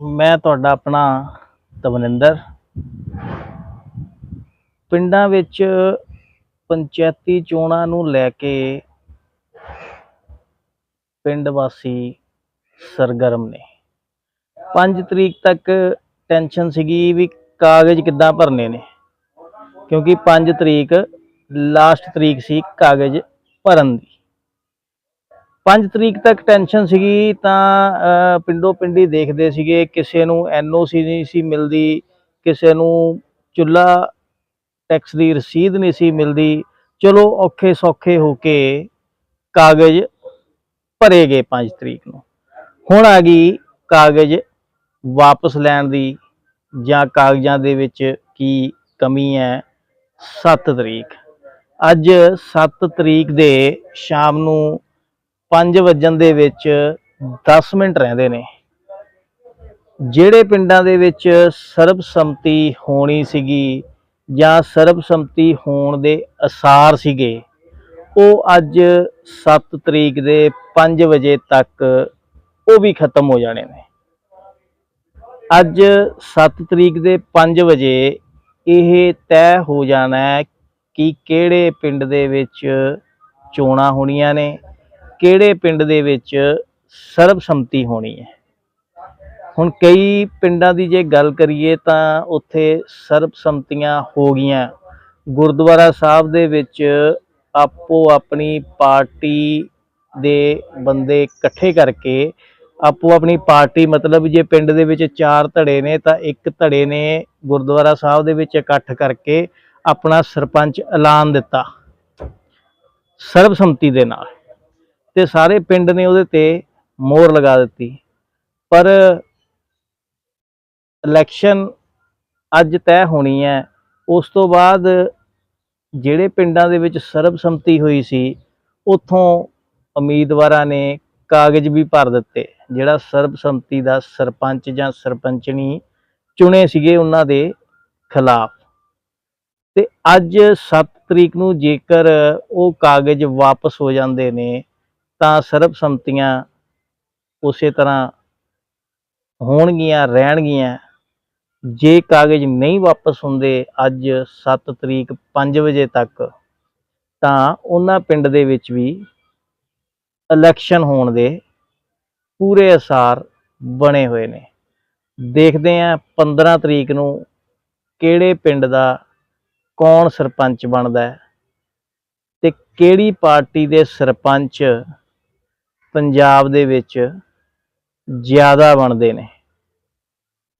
ਮੈਂ ਤੁਹਾਡਾ ਆਪਣਾ ਤਵਨਿੰਦਰ ਪਿੰਡਾਂ ਵਿੱਚ ਪੰਚਾਇਤੀ ਚੋਣਾਂ ਨੂੰ ਲੈ ਕੇ ਪਿੰਡ ਵਾਸੀ ਸਰਗਰਮ ਨੇ। 5 ਤਰੀਕ ਤੱਕ ਟੈਨਸ਼ਨ ਸੀਗੀ ਵੀ ਕਾਗਜ਼ ਕਿੱਦਾਂ ਭਰਨੇ ਨੇ। ਕਿਉਂਕਿ 5 ਤਰੀਕ ਲਾਸਟ ਤਰੀਕ ਸੀ ਕਾਗਜ਼ ਭਰਨ ਦੀ। 5 ਤਰੀਕ ਤੱਕ ਟੈਨਸ਼ਨ ਸੀਗੀ ਤਾਂ ਅਹ, ਪਿੰਡੋ ਪਿੰਡੀ ਦੇਖਦੇ ਸੀਗੇ ਕਿਸੇ ਨੂੰ ਐਨਓਸੀ ਨਹੀਂ ਸੀ ਮਿਲਦੀ ਕਿਸੇ ਨੂੰ ਚੁੱਲਾ ਟੈਕਸ ਦੀ ਰਸੀਦ ਨਹੀਂ ਸੀ ਮਿਲਦੀ। ਚਲੋ ਔਖੇ ਸੌਖੇ ਹੋ ਕੇ ਕਾਗਜ਼ ਭਰੇ ਗਏ 5 ਤਰੀਕ ਨੂੰ। ਹੁਣ ਆ ਗਈ ਕਾਗਜ਼ ਵਾਪਸ ਲੈਣ ਦੀ ਜਾਂ ਕਾਗਜ਼ਾਂ ਦੇ ਵਿੱਚ ਕੀ ਕਮੀ ਹੈ 7 ਤਰੀਕ। ਅੱਜ 7 ਤਰੀਕ ਦੇ ਸ਼ਾਮ ਨੂੰ 5 ਵਜਣ ਦੇ ਵਿੱਚ 10 ਮਿੰਟ ਰਹਿੰਦੇ ਨੇ। ਜਿਹੜੇ ਪਿੰਡਾਂ ਦੇ ਵਿੱਚ ਸਰਬਸੰਮਤੀ ਹੋਣੀ ਸੀਗੀ ਜਾਂ ਸਰਬਸੰਮਤੀ ਹੋਣ ਦੇ ਅਸਾਰ ਸੀਗੇ, ਉਹ ਅੱਜ 7 ਤਰੀਕ ਦੇ 5 ਵਜੇ ਤੱਕ ਉਹ ਵੀ ਖਤਮ ਹੋ ਜਾਣੇ ਨੇ। ਅੱਜ 7 ਤਰੀਕ ਦੇ 5 ਵਜੇ ਇਹ ਤੈਅ ਹੋ ਜਾਣਾ ਕਿ ਕਿਹੜੇ ਪਿੰਡ ਦੇ ਵਿੱਚ ਚੋਣਾਂ ਹੋਣੀਆਂ ਨੇ ਕਿਹੜੇ ਪਿੰਡ ਦੇ ਵਿੱਚ ਸਰਬਸੰਮਤੀ ਹੋਣੀ ਹੈ? ਹੁਣ ਕਈ ਪਿੰਡਾਂ ਦੀ ਜੇ ਗੱਲ ਕਰੀਏ ਤਾਂ ਉੱਥੇ ਸਰਬਸੰਮਤੀਆਂ ਹੋ ਗਈਆਂ। ਗੁਰਦੁਆਰਾ ਸਾਹਿਬ ਦੇ ਵਿੱਚ ਆਪੋ ਆਪਣੀ ਪਾਰਟੀ ਦੇ ਬੰਦੇ ਇਕੱਠੇ ਕਰਕੇ ਆਪੋ ਆਪਣੀ ਪਾਰਟੀ ਮਤਲਬ ਜੇ ਪਿੰਡ ਦੇ ਵਿੱਚ ਚਾਰ ਧੜੇ ਨੇ ਤਾਂ ਇੱਕ ਧੜੇ ਨੇ ਗੁਰਦੁਆਰਾ ਸਾਹਿਬ ਦੇ ਵਿੱਚ ਇਕੱਠ ਕਰਕੇ ਆਪਣਾ ਸਰਪੰਚ ਐਲਾਨ ਦਿੱਤਾ। ਸਰਬਸੰਮਤੀ ਦੇ ਨਾਲ। ਤੇ ਸਾਰੇ ਪਿੰਡ ਨੇ ਉਹਦੇ ਤੇ ਮੋਹਰ ਲਗਾ ਦਿੱਤੀ। ਪਰ ਇਲੈਕਸ਼ਨ ਅੱਜ ਤੈਅ ਹੋਣੀ ਹੈ। ਉਸ ਤੋਂ ਬਾਅਦ ਜਿਹੜੇ ਪਿੰਡਾਂ ਦੇ ਵਿੱਚ ਸਰਬਸੰਮਤੀ ਹੋਈ ਸੀ, ਉੱਥੋਂ ਉਮੀਦਵਾਰਾਂ ਨੇ ਕਾਗਜ਼ ਵੀ ਭਰ ਦਿੱਤੇ। ਜਿਹੜਾ ਸਰਬਸੰਮਤੀ ਦਾ ਸਰਪੰਚ ਜਾਂ ਸਰਪੰਚਣੀ ਚੁਣੇ ਸੀਗੇ ਉਹਨਾਂ ਦੇ ਖਿਲਾਫ। ਤੇ ਅੱਜ 7 ਤਰੀਕ ਨੂੰ ਜੇਕਰ ਉਹ ਕਾਗਜ਼ ਵਾਪਸ ਹੋ ਜਾਂਦੇ ਨੇ ਤਾਂ ਸਰਬਸੰਮਤੀਆਂ ਉਸੇ ਤਰ੍ਹਾਂ ਹੋਣਗੀਆਂ, ਰਹਿਣਗੀਆਂ। ਜੇ ਕਾਗਜ਼ ਨਹੀਂ ਵਾਪਸ ਹੁੰਦੇ ਅੱਜ 7 ਤਰੀਕ 5 ਵਜੇ ਤੱਕ, ਤਾਂ ਉਹਨਾਂ ਪਿੰਡ ਦੇ ਵਿੱਚ ਵੀ ਇਲੈਕਸ਼ਨ ਹੋਣ ਦੇ ਪੂਰੇ ਅਸਾਰ ਬਣੇ ਹੋਏ ਨੇ। ਦੇਖਦੇ ਆਂ 15 ਤਰੀਕ ਨੂੰ ਕਿਹੜੇ ਪਿੰਡ ਦਾ ਕੌਣ ਸਰਪੰਚ ਬਣਦਾ ਹੈ ਤੇ ਕਿਹੜੀ ਪਾਰਟੀ ਦੇ ਸਰਪੰਚ ਪੰਜਾਬ ਦੇ ਵਿੱਚ ਜ਼ਿਆਦਾ ਬਣਦੇ ਨੇ।